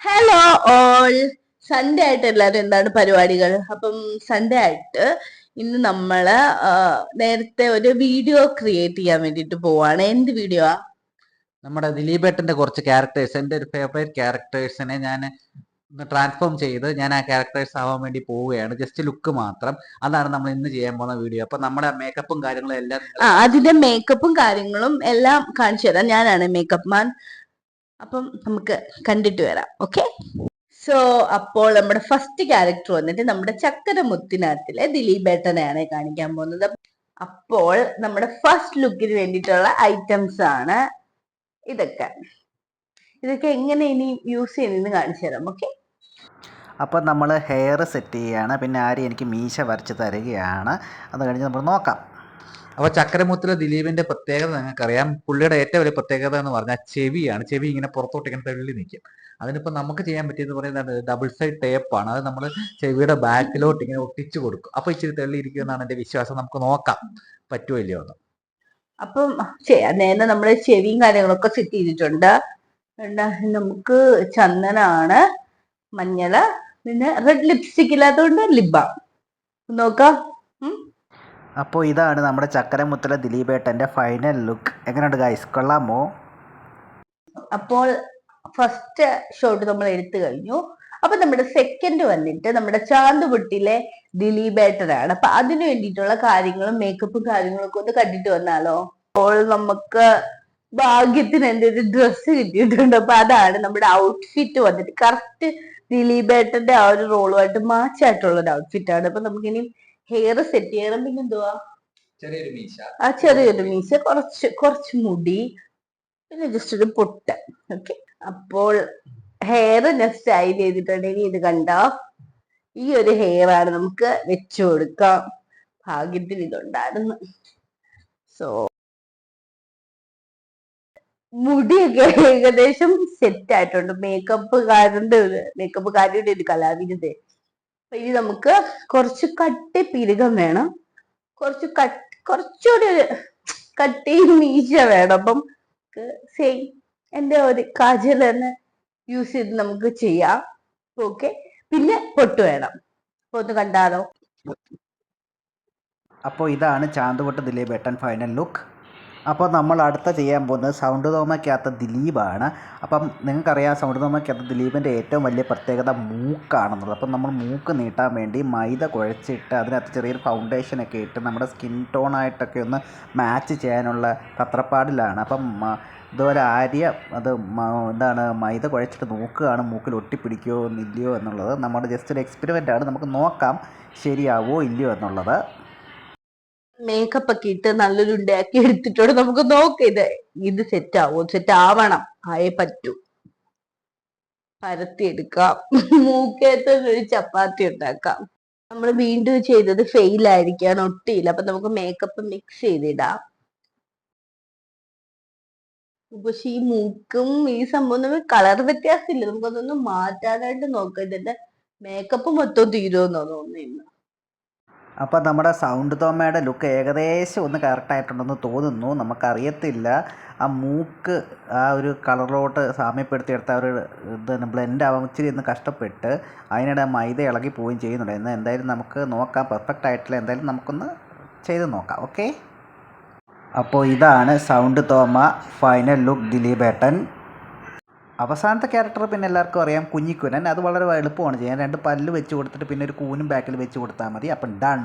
Hello all Sunday ആയിട്ട് എല്ലാവരും എന്താണ് പരിപാടികൾ? അപ്പം സൺഡേ ആയിട്ട് ഇന്ന് നമ്മൾ നേരത്തെ ഒരു വീഡിയോ ക്രിയേറ്റ് ചെയ്യാൻ വേണ്ടിട്ട് പോവാണ്. എന്ത് വീഡിയോ ആ? നമ്മുടെ ദിലീപേട്ടന്റെ കുറച്ച് ക്യാരക്ടേഴ്സ് എന്റെ ഒരു ഫേവറേറ്റ് ക്യാരക്ടേഴ്സിനെ ഞാൻ ഒന്ന് ട്രാൻസ്ഫോം ചെയ്ത് ഞാൻ ആ ക്യാരക്ടേഴ്സ് ആവാൻ വേണ്ടി പോവുകയാണ്. ജസ്റ്റ് ലുക്ക് മാത്രം. അതാണ് നമ്മൾ ഇന്ന് ചെയ്യാൻ പോകുന്ന വീഡിയോ അപ്പൊ നമ്മുടെ മേക്കപ്പും കാര്യങ്ങളും എല്ലാം ആ അതിന്റെ മേക്കപ്പും കാര്യങ്ങളും എല്ലാം കാണിച്ചു തരാം. ഞാനാണ് മേക്കപ്പ് മാൻ അപ്പം നമുക്ക് കണ്ടിട്ട് വരാം ഓക്കെ സോ അപ്പോൾ നമ്മുടെ ഫസ്റ്റ് ക്യാരക്ടർ വന്നിട്ട് നമ്മുടെ ചക്കരമുത്തിനകത്തിലെ ദിലീപേട്ടനെയാണ് കാണിക്കാൻ പോകുന്നത്. അപ്പോൾ നമ്മുടെ ഫസ്റ്റ് ലുക്കിന് വേണ്ടിയിട്ടുള്ള ഐറ്റംസ് ആണ് ഇതൊക്കെ. ഇതൊക്കെ എങ്ങനെ ഇനി യൂസ് ചെയ്യുന്നതെന്ന് കാണിച്ചു തരാം ഓക്കെ അപ്പോൾ നമ്മൾ ഹെയർ സെറ്റ് ചെയ്യുകയാണ് പിന്നെ ആര് എനിക്ക് മീശ വരച്ച് തരികയാണ്. അത് കഴിഞ്ഞ് നമ്മൾ നോക്കാം. അപ്പോൾ ചക്രമുത്തല ദിലീപിന്റെ പ്രത്യേകത നിങ്ങൾക്കറിയാം. പുള്ളിയുടെ ഏറ്റവും വലിയ പ്രത്യേകത എന്ന് പറഞ്ഞാൽ ചെവിയാണ്. ചെവി ഇങ്ങനെ പുറത്തോട്ട് ഇങ്ങനെ തള്ളി നിൽക്കും അതിനിപ്പോൾ നമുക്ക് ചെയ്യാൻ പറ്റിയെന്ന് പറയുന്നത് ഡബിൾ സൈഡ് ടേപ്പാണ് അത് നമ്മൾ ചെവിയുടെ ബാക്കിലോട്ട് ഇങ്ങനെ ഒട്ടിച്ചു കൊടുക്കും. അപ്പോൾ ഇച്ചിരി തള്ളിയിരിക്കും എന്നാണ് എന്റെ വിശ്വാസം. നമുക്ക് നോക്കാം. പറ്റുമോ ഇല്ലയോ എന്ന്. അപ്പം ചെയ്യാം നേരെ നമ്മുടെ ചെവിയും കാര്യങ്ങളൊക്കെ സെറ്റ് ചെയ്തിട്ടുണ്ട്. നമുക്ക് ചന്ദനാണ് മഞ്ഞൾ പിന്നെ റെഡ് ലിപ്സ്റ്റിക് ഇല്ലാത്തതുകൊണ്ട് ലിബ. നോക്കാം. അപ്പോൾ ഇതാണ് നമ്മുടെ ചക്കരമുത്തല ദിലീപേട്ടന്റെ ഫൈനൽ ലുക്ക് എങ്ങനെയുണ്ട് ഗൈസ് കൊള്ളാമോ? അപ്പോൾ ഫസ്റ്റ് ഷോട്ട് നമ്മൾ എടുത്തു കഴിഞ്ഞു. അപ്പൊ നമ്മുടെ സെക്കൻഡ് വന്നിട്ട് നമ്മുടെ ചാന്തുപുട്ടിലെ ദിലീപേട്ടനാണ്. അപ്പൊ അതിനു വേണ്ടിയിട്ടുള്ള കാര്യങ്ങളും മേക്കപ്പും കാര്യങ്ങളും ഒക്കെ ഒന്ന് കണ്ടിട്ട് വന്നാലോ? അപ്പോൾ നമുക്ക് ഭാഗ്യത്തിന് എന്റെ ഒരു ഡ്രസ്സ് കിട്ടിയിട്ടുണ്ട്. അപ്പൊ അതാണ് നമ്മുടെ ഔട്ട്ഫിറ്റ് വന്നിട്ട്. കറക്റ്റ് ദിലീപേട്ടന്റെ ആ ഒരു റോളുമായിട്ട് മാച്ച് ആയിട്ടുള്ള ഒരു ഔട്ട്ഫിറ്റ് ആണ്. അപ്പൊ നമുക്കിനി ഹെയർ സെറ്റ് ചെയ്യണം പിന്നെ എന്തുവാ? ചെറിയൊരു മീശ. ആ ചെറിയൊരു മീശ കുറച്ച് കുറച്ച് മുടി പിന്നെ ജസ്റ്റ് ഒരു പൊട്ട്. ഓക്കെ അപ്പോൾ ഹെയർ ഞാൻ സ്റ്റൈൽ ചെയ്തിട്ടുണ്ടെങ്കിൽ ഇത് കണ്ട? ഈ ഒരു ഹെയർ ആണ് നമുക്ക് വെച്ചു കൊടുക്കാം. ഭാഗ്യത്തിൽ ഇതുണ്ടായിരുന്നു. സോ മുടിയൊക്കെ ഏകദേശം സെറ്റ് ആയിട്ടുണ്ട്. മേക്കപ്പ് കാരന്റെ മേക്കപ്പ് കാരിയുടെ ഒരു കലാവിരുത് ഇനി നമുക്ക് കുറച്ച് കട്ടി പിരുകം വേണം. കുറച്ച് കട്ട് കുറച്ചുകൂടി ഒരു കട്ടി മീശ വേണം. അപ്പം സെയിം എന്റെ ഒരു കാജൽ തന്നെ യൂസ് ചെയ്ത് നമുക്ക് ചെയ്യാം. ഓക്കെ പിന്നെ പൊട്ട് വേണം. അപ്പൊ കണ്ടാലോ? അപ്പോൾ ഇതാണ് ചാന്തുപൊട്ട് ദിലീപേട്ടൻ ഫൈനൽ ലുക്ക് അപ്പോൾ നമ്മൾ അടുത്ത ചെയ്യാൻ പോകുന്നത് സൗണ്ട് തോമയ്ക്കകത്ത് ദിലീപാണ്. അപ്പം നിങ്ങൾക്കറിയാം സൗണ്ട് തോമയ്ക്കകത്ത് ദിലീപിന്റെ ഏറ്റവും വലിയ പ്രത്യേകത മൂക്കാണെന്നുള്ളത്. അപ്പം നമ്മൾ മൂക്ക് നീട്ടാൻ വേണ്ടി മൈദ കുഴച്ചിട്ട് അതിനകത്ത് ചെറിയൊരു ഫൗണ്ടേഷനൊക്കെ ഇട്ട് നമ്മുടെ സ്കിൻ ടോണായിട്ടൊക്കെ ഒന്ന് മാച്ച് ചെയ്യാനുള്ള തത്രപ്പാടിലാണ്. അപ്പം ഇതുപോലെ ആര്യ അത് എന്താണ് മൈദ കുഴച്ചിട്ട് നോക്കുകയാണ്. മൂക്കിൽ ഒട്ടിപ്പിടിക്കുമോ ഇല്ലയോ എന്നുള്ളത്. നമ്മുടെ ജസ്റ്റ് ഒരു എക്സ്പെരിമെന്റാണ് നമുക്ക് നോക്കാം ശരിയാവോ ഇല്ലയോ എന്നുള്ളത്. മേക്കപ്പ് ഒക്കെ ഇട്ട് നല്ലൊരു ഉണ്ടാക്കി എടുത്തിട്ടോടെ നമുക്ക് നോക്ക. ഇത് ഇത് സെറ്റ് ആവോ? സെറ്റ് ആവണം. ആയേ പറ്റൂ. പരത്തിയെടുക്കാം മൂക്കേത്ത് ഒരു ചപ്പാത്തി ഉണ്ടാക്കാം. നമ്മൾ വീണ്ടും ചെയ്തത് ഫെയിൽ ആയിരിക്കാണ് ഒട്ടിയില്ല. അപ്പൊ നമുക്ക് മേക്കപ്പ് മിക്സ് ചെയ്തിടാം. പക്ഷെ ഈ മൂക്കും ഈ സംഭവം തമ്മിൽ കളർ വ്യത്യാസമില്ല. നമുക്കതൊന്ന് മാറ്റാനായിട്ട് നോക്കാം. ഇതിന്റെ മേക്കപ്പ് മൊത്തം തീരുമെന്നോ തോന്നുന്നു അപ്പോൾ നമ്മുടെ സൗണ്ട് തോമയുടെ ലുക്ക് ഏകദേശം ഒന്ന് കറക്റ്റായിട്ടുണ്ടെന്ന് തോന്നുന്നു. നമുക്കറിയത്തില്ല. ആ മൂക്ക് ആ ഒരു കളറിലോട്ട് സാമ്യപ്പെടുത്തിയെടുത്ത ഒരു ഇത് ബ്ലെൻഡ് ആവാൻ ഇച്ചിരി ഒന്ന് കഷ്ടപ്പെട്ട് അതിനിടെ മൈദ ഇളകി പോവുകയും ചെയ്യുന്നുണ്ട്. എന്നാൽ എന്തായാലും നമുക്ക് നോക്കാം. പെർഫെക്റ്റ് ആയിട്ടില്ല. എന്തായാലും നമുക്കൊന്ന് ചെയ്ത് നോക്കാം. ഓക്കെ അപ്പോൾ ഇതാണ് സൗണ്ട് തോമ. ഫൈനൽ ലുക്ക് ദിലീപേട്ടൻ. അവസാനത്തെ ക്യാരക്ടർ പിന്നെ എല്ലാവർക്കും അറിയാം കുഞ്ഞിക്കുനൻ. അത് വളരെ എളുപ്പമാണ് ചെയ്യാൻ. രണ്ട് പല്ല് വെച്ച് കൊടുത്തിട്ട് പിന്നെ ഒരു കൂനും ബാക്കിൽ വെച്ച് കൊടുത്താൽ മതി. അപ്പം ഡൺ